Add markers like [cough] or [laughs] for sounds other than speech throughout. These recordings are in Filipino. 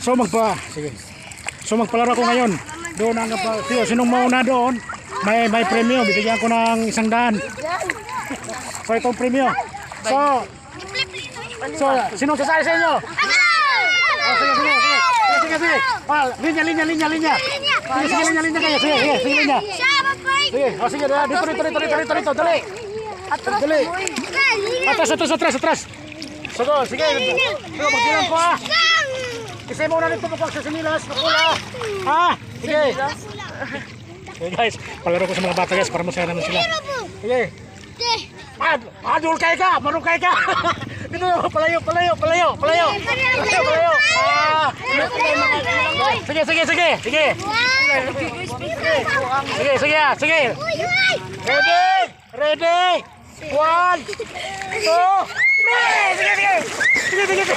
So magpa sige. So magpalaro ko ngayon. Doon ang pa Tiyo, sinong mauna doon? May may premyo, bibigyan ko ng isang daan. So itong premyo. So So, sinong kasali sa inyo? Oh, sige, sige, sige. Sige, sige, sige. Ah, linya, linya, linya, linya. Sige, sige, linya, linya kayo. Sige, sige, sige, linya. Sige, oh, sige, dito, dito, dito, dito, dito, dito, dali. Dali. Atras, atras, atras, atras. Sige, sige. Sige, magsilang ko ah. Kasi muna nito po sa sinilas, nakula. Ha? Sige. Okay guys, palaro ko sa mga bata guys para masaya naman sila. Sige. Ah, adul kay ka, marukay ka. [laughs] Dito, palayo, palayo, palayo, palayo. Palayo, palayo. Ah. Sige, sige, sige, sige. Sige, sige, sige. Ready? Ready? One, two. Sige, sige. Sige, sige, sige.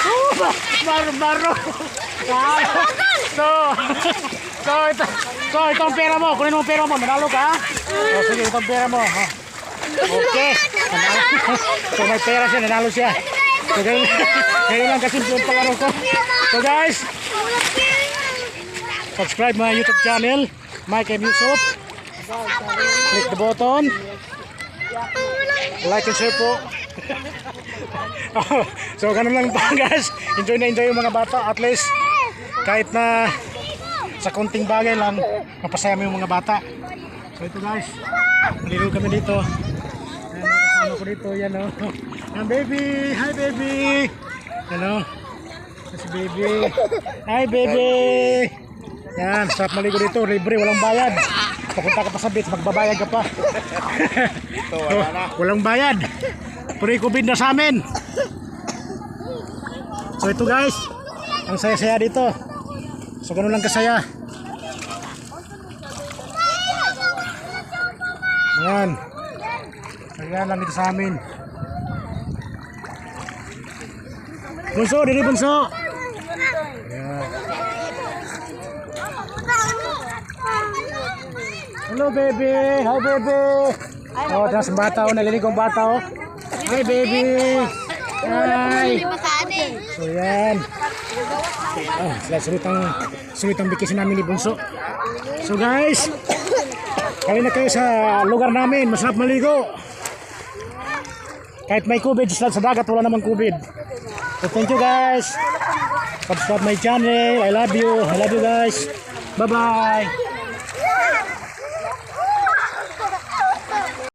Oh, Baro, baro. Ah, So, so, ito, so, itong pera mo. Kunin mo pera mo. Manalo ka. Oh, sige, pera mo. ha. Okay. So, may pera siya. Nanalo siya. So, ganyan, ganyan lang kasi yung palaro ko. So, guys, subscribe my YouTube channel, Mike M. Yusuf. Click the button. Like and share po. Oh, [laughs] so ganun lang pa guys. Enjoy na enjoy yung mga bata. At least kahit na sa konting bagay lang, mapasaya mo yung mga bata. So ito guys, maliliw kami dito. Ayan, kasama ko dito. Yan o. [laughs] Yan baby. Hi baby. Yan o. Yan Si baby. Hi baby. Yan, sarap maligo dito. Libre, walang bayad. Papunta ka pa sa beach, magbabayad ka pa. Ito, wala na. Walang bayad. Pre-COVID na sa amin. So ito guys, ang saya-saya dito. So ganun lang kasaya. Ayan. Ayan lang dito sa amin. Bunso, dili bunso. Ayan. Hello baby, hi baby. Oh, das bata oh, naliligong oh. Hi baby. Hi. So yan. Ah, sila sulitang sulitang vacation namin ni Bunso. So guys, kali na kayo sa lugar namin, masarap maligo. Kahit may COVID, sa sa dagat wala namang COVID. So thank you guys. Subscribe my channel. I love you. I love you guys. Bye-bye.